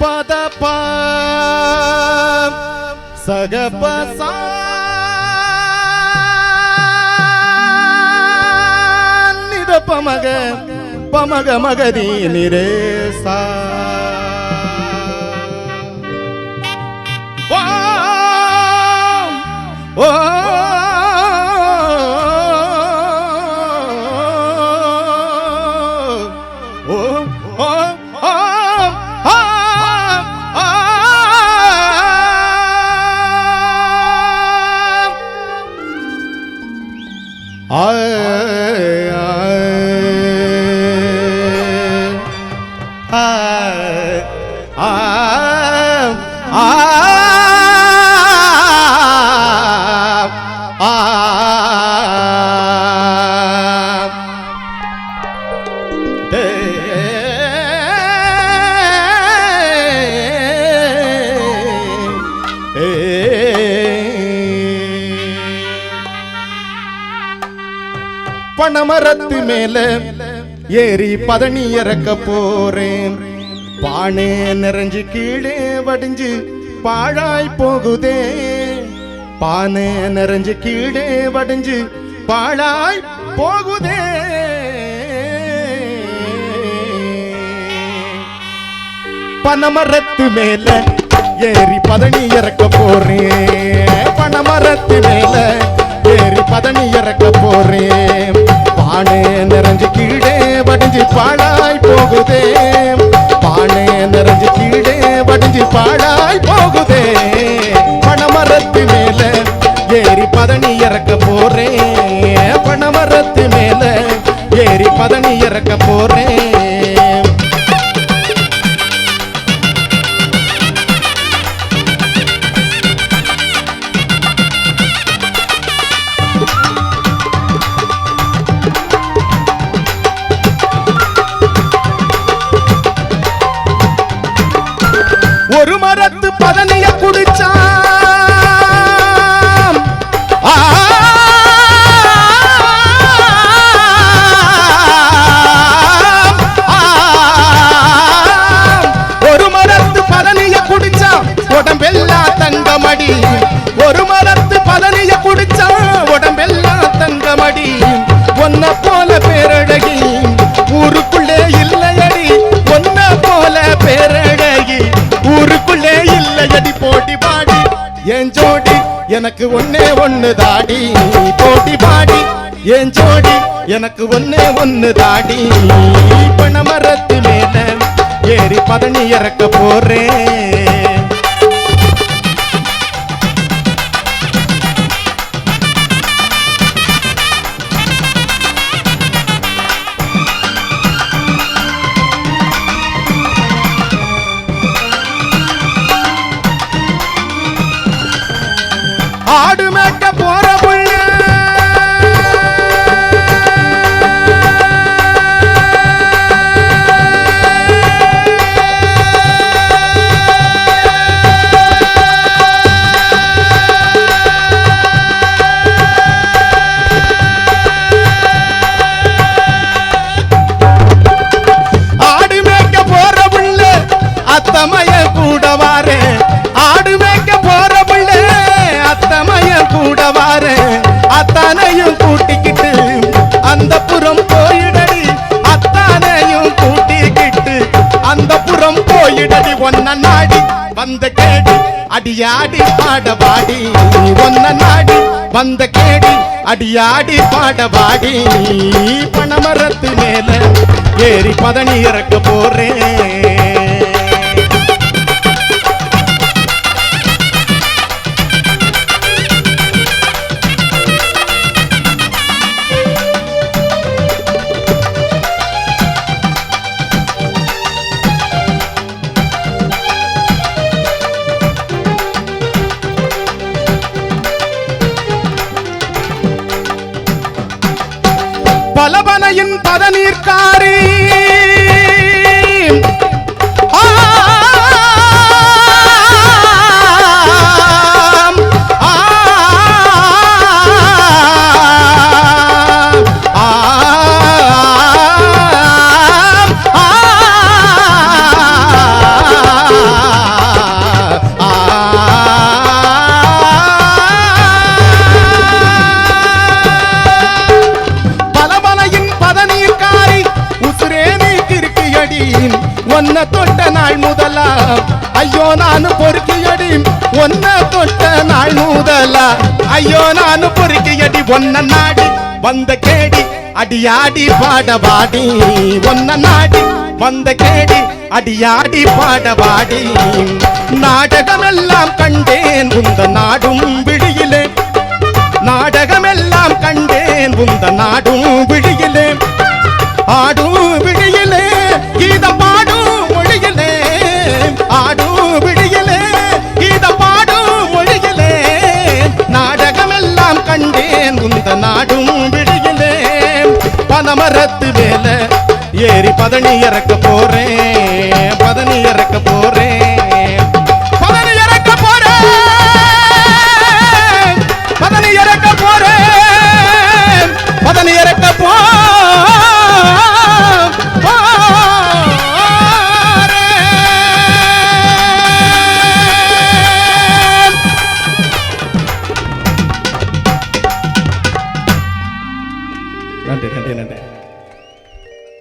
పదప సగప సా ಪಮಗ ಪಮಗ ಮಗದಿ ನಿರೇ ಸಾ ಓ பணமரத்து மேல ஏறி பதனி இறக்க போறேன். பானே நிறைஞ்சு கீழே வடிஞ்சு பாழாய் போகுதே. பானே நிறைஞ்சு கீழே வடிஞ்சு பாழாய் போகுதே. பனமரத்து மேல ஏறி பதனி இறக்க போறேன். பனமரத்து ஒரு மரத்து பதனைய பாடி. என் ஜோடி எனக்கு ஒன்னே ஒண்ணு தாடி. போட்டி பாடி. என் ஜோடி எனக்கு ஒன்னே ஒண்ணு தாடி. பணமரத்து மேல ஏறி பதனி இறக்க போறேன். ஆடு மேய்க்க நாடி வந்த கேடி அடியாடி பாட பாடி ஒன்ன நாடி வந்த கேடி அடியாடி பாட பாடி பணமரத்து மேல ஏறி பதனி இறக்க போறேன். பலபனையின் பதநீர்காரி ஒன்ன தொட்ட நாள் முதலா ஐயோ நான் பொறுக்கியடி ஒன்ன தொட்ட நாள் முதலா ஐயோ நான் பொறுக்கியடி ஒன்ன நாடி வந்த கேடி அடியாடி பாடவாடி ஒன்ன நாடி வந்த கேடி அடியாடி பாடவாடி நாடகமெல்லாம் கண்டேன் உந்த நாடும் விழியிலே. நாடகமெல்லாம் கண்டேன் உந்த நாடும் விழியிலே. பத நாடும் விடியிலே பனமரத்து வேலை ஏறி பதனி இறக்க போறேன் பதனி இறக்க போறேன்.